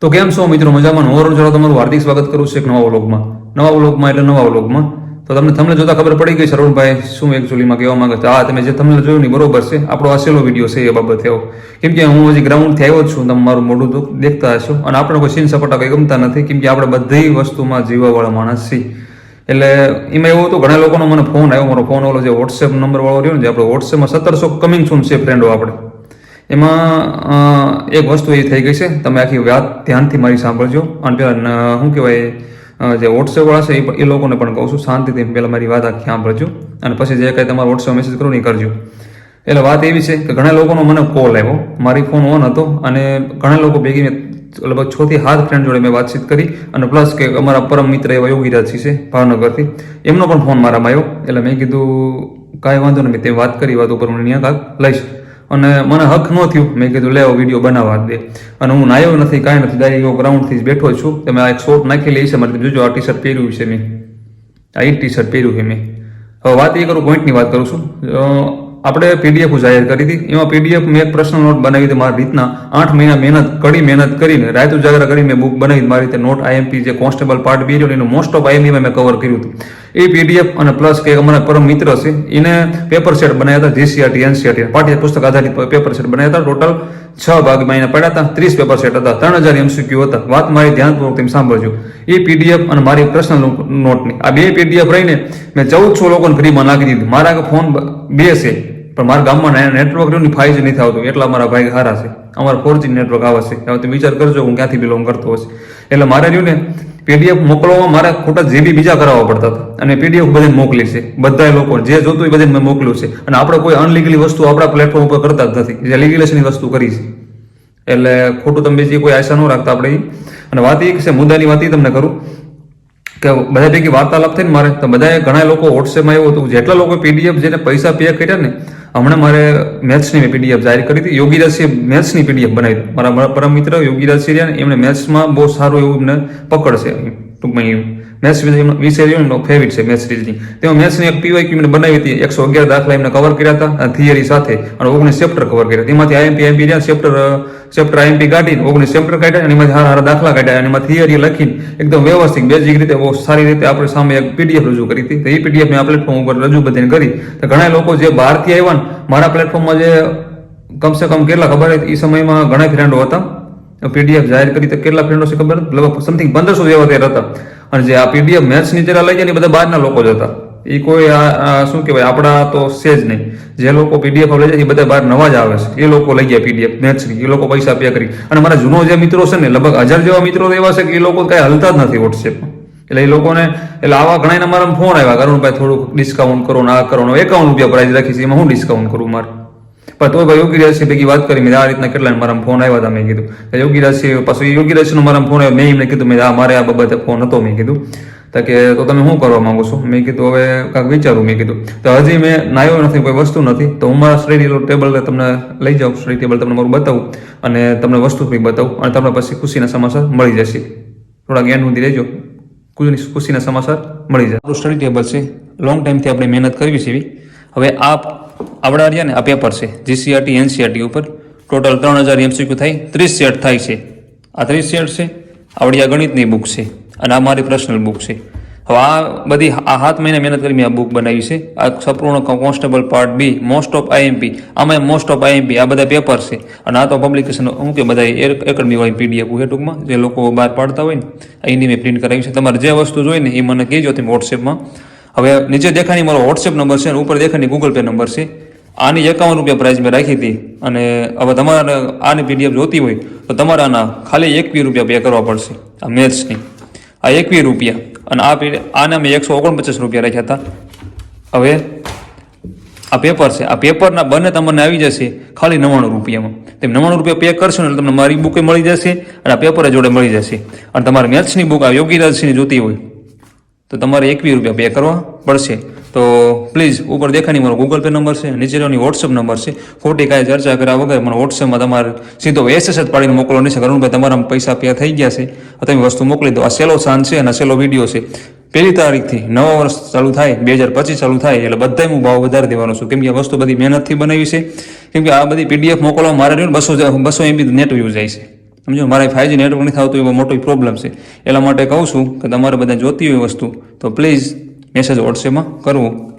તો કેમ છો મિત્રો? મજામાં? નવો જોડા તમારું હાર્દિક સ્વાગત કરું છું એક નવા વ્લોગમાં. નવા વ્લોગમાં એટલે નવા વ્લોગમાં. તો તમને તમને જોતા ખબર પડી ગઈ શરવણભાઈ શું એકચ્યુઅલીમાં કહેવા માંગે છે? હા તમે જે તમને જોયું ને બરોબર છે. આપણો આ વીડિયો છે એ બાબતે એવો કેમ કે હું હજી ગ્રાઉન્ડથી આવ્યો છું, તમે મારું મોઢું તો દેખતા હશો. અને આપણે કોઈ સીન સપાટા કંઈ ગમતા નથી, કેમ કે આપણે બધી વસ્તુમાં જીવવાવાળા માણસ છીએ. એટલે એમાં એવું હતું, ઘણા લોકોનો મને ફોન આવ્યો. મારો ફોન ઓલો જે વોટ્સએપ નંબર વાળો રહ્યો ને, જે આપણે વોટ્સએપમાં સત્તરસો કમિંગ છું છે ફ્રેન્ડો આપણે. એમાં એક વસ્તુ એ થઈ ગઈ છે, તમે આખી વાત ધ્યાનથી મારી સાંભળજો. અને પેલા શું કહેવાય જે વોટ્સએપ વાળા છે, એ લોકોને પણ કહું છું, શાંતિથી પહેલાં મારી વાત આખી સાંભળજો. અને પછી જે કાંઈ તમારો વોટ્સએપ મેસેજ કરો નહીં કરજો. એટલે વાત એવી છે કે ઘણા લોકોનો મને કોલ આવ્યો. મારી ફોન ઓન હતો અને ઘણા લોકો ભેગી મેં, લગભગ છ થી સાત ફ્રેન્ડ જોડે મેં વાતચીત કરી અને પ્લસ કે અમારા પરમ મિત્ર એવા યોગીરાજસિંહ છે, ભાવનગરથી. એમનો પણ ફોન મારામાં આવ્યો. એટલે મેં કીધું, કાંઈ વાંધો નહીં તે વાત કરી વાત ઉપર હું ત્યાં કાંક લઈશ. અને મને હક ન થયું. મેં કીધું લેવો વીડિયો બનાવવા દે. અને હું નાયો નથી, કાંઈ નથી. ડાયરેક્ટ ગ્રાઉન્ડથી જ બેઠો છું. તમે આ એક શોર્ટ નાખેલી છે, મારે જોજો, આ ટી શર્ટ પહેર્યું છે મેં. આ એ ટી શર્ટ પહેર્યું છે મેં. હવે વાત એ કરું પોઈન્ટની વાત કરું છું. આપણે પીડીએફ જાહેર કરી હતી. એમાં પીડીએફ મેં એક પ્રશ્ન નોટ બનાવી હતી મારી રીતના. આઠ મહિના મહેનત, કડી મહેનત કરીને, રાત ઉજાગરા કરીને મેં બુક બનાવી મારી રીતે. નોટ આઈએમપી જે કોન્સ્ટેબલ પાર્ટ બી એનું મોસ્ટ ઓફ આઈએમપી મેં કવર કર્યું હતું. એ પીડીએફ અને પ્લસ કે અમારા પરમ મિત્ર છે, એને પેપર સેટ બનાવ્યા હતા જીસીઆરટી એનસીઆરટી પાઠ્ય પુસ્તક આધારિત પેપર સેટ બનાવ્યા હતા. ટોટલ છ ભાગમાં એને પડ્યા હતા, ત્રીસ પેપર સેટ હતા, ત્રણ હજાર એમસીક્યુ હતા. વાત મારી ધ્યાનપૂર્વક તમે સાંભળજો. એ પીડીએફ અને મારી પર્સનલ નોટની આ બે પીડીએફ રહીને મેં ચૌદસો લોકોને ફ્રીમાં નાખી દીધું. મારા ફોન બે છે પણ મારા ગામમાં નેટવર્ક રહ્યું ફાઈવ જી નથી આવતું. એટલા મારા ભાઈ હારા છે. અમારા ફોર જી નેટવર્ક આવે છે. હવે તમે વિચાર કરજો, હું ક્યાંથી બિલોંગ કરતો હશે એટલે મારે રહ્યું ને પીડીએફ મોકલવામાં મારે ખોટા જીબી બીજા કરાવવા પડતા હતા. અને પીડીએફ બધે મોકલી છે. બધા લોકો જે જોતું એ બધે મેં મોકલ્યું છે. અને આપણે કોઈ અનલીગલી વસ્તુ આપણા પ્લેટફોર્મ ઉપર કરતા જ નથી. જે લીગલેશનની વસ્તુ કરી છે. એટલે ખોટું તમે બીજી કોઈ આશા ન રાખતા આપણે અને વાત એ છે, મુદ્દાની વાત એ તમને કરું. કે બધા ભેગી વાર્તાલાપ થઈને મારે, તો બધાએ ઘણા લોકો વોટ્સએપમાં એવું હતું જેટલા લોકો પીડીએફ જેને પૈસા પે કર્યા ને, હમણાં મારે મેથ્સની મેં પીડીએફ જાહેર કરી હતી. યોગીરાજસિંહે મેથ્સની પીડીએફ બનાવી મારા પરમ મિત્ર યોગીરાજસિંહ રહ્યા ને, એમણે મેથ્સમાં બહુ સારું એવું એમને પકડ છે ટૂંકમાં એવું મેથ્સ વિષય રહ્યો ફેવરિટ છે મેથ્સ સિરીઝની તેમાં મેથ્સની એક પીવાય મેં બનાવી હતી, એકસો અગિયાર દાખલા એમને કવર કર્યા હતા થિયરી સાથે, અને ઓગણીસ ચેપ્ટર કવર કર્યા તેમાંથી આઈએમપી આઈએમપી રહ્યા ચેપ્ટર ચેપ્ટર આઈએમપી કાઢીને ઓગણીસ ચેપ્ટર કાઢ્યા એમાંથી સારા સારા દાખલા કાઢ્યા, અને એમાં થિયરી લખીને એકદમ વ્યવસ્થિત બેઝિક રીતે બહુ સારી રીતે આપણે સામે એક પીડીએફ રજૂ કરી હતી. તો એ પીડીએફ મેં આ પ્લેટફોર્મ ઉપર રજૂ બધાને કરી. તો ઘણા લોકો જે બહારથી આવ્યા ને, મારા પ્લેટફોર્મમાં જે કમસે કમ કેટલા ખબર એ સમયમાં ઘણા ફ્રેન્ડો હતા. પીડીએફ જાહેર કરી તો કેટલા ફ્રેન્ડો છે ખબર લગભગ સમથિંગ પંદરસો જેવા ત્યાં હતા. અને જે આ પીડીએફ મેથ્સની જરા લઈ જાય ને બધા બહારના લોકો જ હતા. એ કોઈ શું કહેવાય, આપણા તો છે જ નહીં. જે લોકો પીડીએફ લઈ જાય એ બધા બહાર નવા જ આવે છે. એ લોકો લઈ ગયા પીડીએફ મેથ્સની એ લોકો પૈસા પે કરી. અને મારા જૂનો જે મિત્રો છે ને, લગભગ હજાર જેવા મિત્રો એવા છે કે એ લોકો કઈ હલતા જ નથી વોટ્સએપમાં એટલે એ લોકોને, એટલે આવા ઘણા મારા ફોન આવ્યા. કરુણભાઈ થોડુંક ડિસ્કાઉન્ટ કરો ના કરો એકાવન રૂપિયા પ્રાઇસ રાખી છે. એમાં હું ડિસ્કાઉન્ટ કરું મારે? પણ તો યોગી રાશિ ભેગી વાત કરી, મેં આ રીતના કેટલા મારા ફોન આવ્યા હતા મેં કીધું યોગી રાશિ પાછું યોગી રાશિનો મારા ફોન આવ્યો, મેં એમને કીધું, મેં આ મારે આ બાબતે ફોન હતો મેં કીધું, તો કે, તો તમે શું કરવા માંગો છો? મેં કીધું, હવે કાંઈક વિચારું. મેં કીધું, તો હજી મેં નાયો નથી, કોઈ વસ્તુ નથી, તો હું મારા સ્ટડી ટેબલ તમને લઈ જાઉં સ્ટડી ટેબલ તમને મારું બતાવું અને તમને વસ્તુ બી બતાવું અને તમને પછી ખુશીના સમાચાર મળી જશે. થોડા જ્ઞાન સુધી રહેજો. ખુશી- ખુશીના સમાચાર મળી જાય. આપણું સ્ટડી ટેબલ છે. લોંગ ટાઈમથી આપણે મહેનત કરવી છે હવે આ આપણા રહ્યા ને આ પેપર છે. જીસીઆરટી એનસીઆરટી ઉપર ટોટલ ત્રણ હજાર એમસીક્યુ થાય, ત્રીસ સેટ થાય છે. આ ત્રીસ સેટ છે આવડી આ ગણિતની બુક છે અને આ મારી પર્સનલ બુક છે. હવે આ બધી આ હાથ મહિના મહેનત કરી મેં આ બુક બનાવી છે. આ સંપૂર્ણ constable part B most of IMP આમાં મોસ્ટ ઓફ આઈએમપી આ બધા પેપર છે. અને આ તો પબ્લિકેશન હું કે બધા એકેડમીવાળી પીડીએફ હોય ટૂંકમાં, જે લોકો બહાર પાડતા હોય ને અહીંની મેં પ્રિન્ટ કરાવી છે. તમારે જે વસ્તુ જોઈએ ને એ મને કહેજો તમે વોટ્સએપમાં હવે નીચે દેખાણી મારો વોટ્સએપ નંબર છે અને ઉપર દેખાણી ગૂગલ પે નંબર છે. આની એકાવન રૂપિયા પ્રાઇસ મેં રાખી હતી. અને હવે તમારે આની પીડીએફ જોતી હોય, તો તમારે આના ખાલી એકવીસ રૂપિયા પે કરવા પડશે. આ મેથ્સની આ એકવીસ રૂપિયા. અને આ આના મેં એકસો ઓગણપચાસ રૂપિયા રાખ્યા હતા. હવે આ પેપર છે. આ પેપરના બંને તમને આવી જશે ખાલી નવ્વાણું રૂપિયામાં. તમે નવ્વાણું રૂપિયા પે કરશો ને તમને મારી બુકે મળી જશે અને આ પેપર જોડે મળી જશે. અને તમારે મેથ્સની બુક આ યોગીરાજસિંહની જોતી હોય, તો તમારે એકવીસ રૂપિયા પે કરવા પડશે. તો પ્લીઝ ઉપર દેખાની મારો ગૂગલ પે નંબર છે, નીચે રહેવાની વોટ્સઅપ નંબર છે. ખોટી કાંઈ ચર્ચા કર્યા વગર મને વોટ્સએપમાં તમારે સીધો એસએસ જ પાડીને મોકલો નહીં છે. કરુણભાઈ તમારા પૈસા પે થઈ ગયા છે. તમે વસ્તુ મોકલી દો. આ સેલો સાંજ છે અને સેલો વીડિયો છે. પહેલી તારીખથી નવા વર્ષ ચાલુ થાય, બે હજાર પચીસ ચાલુ થાય, એટલે બધાય હું ભાવ વધારી દેવાનો છું. કેમ કે આ વસ્તુ બધી મહેનતથી બનાવી છે. કેમ કે આ બધી પીડીએફ મોકલવા મારે રહ્યું બસો બસો એમબી નેટ વ્યૂ જાય છે. સમજો? મારે ફાઈવજી નેટવર્ક નથી થતું એવો મોટો પ્રોબ્લેમ છે. એટલા માટે કહું છું કે તમારે બધા જોતી હોય વસ્તુ, તો પ્લીઝ મેસેજ વોટ્સએપમાં કરવું.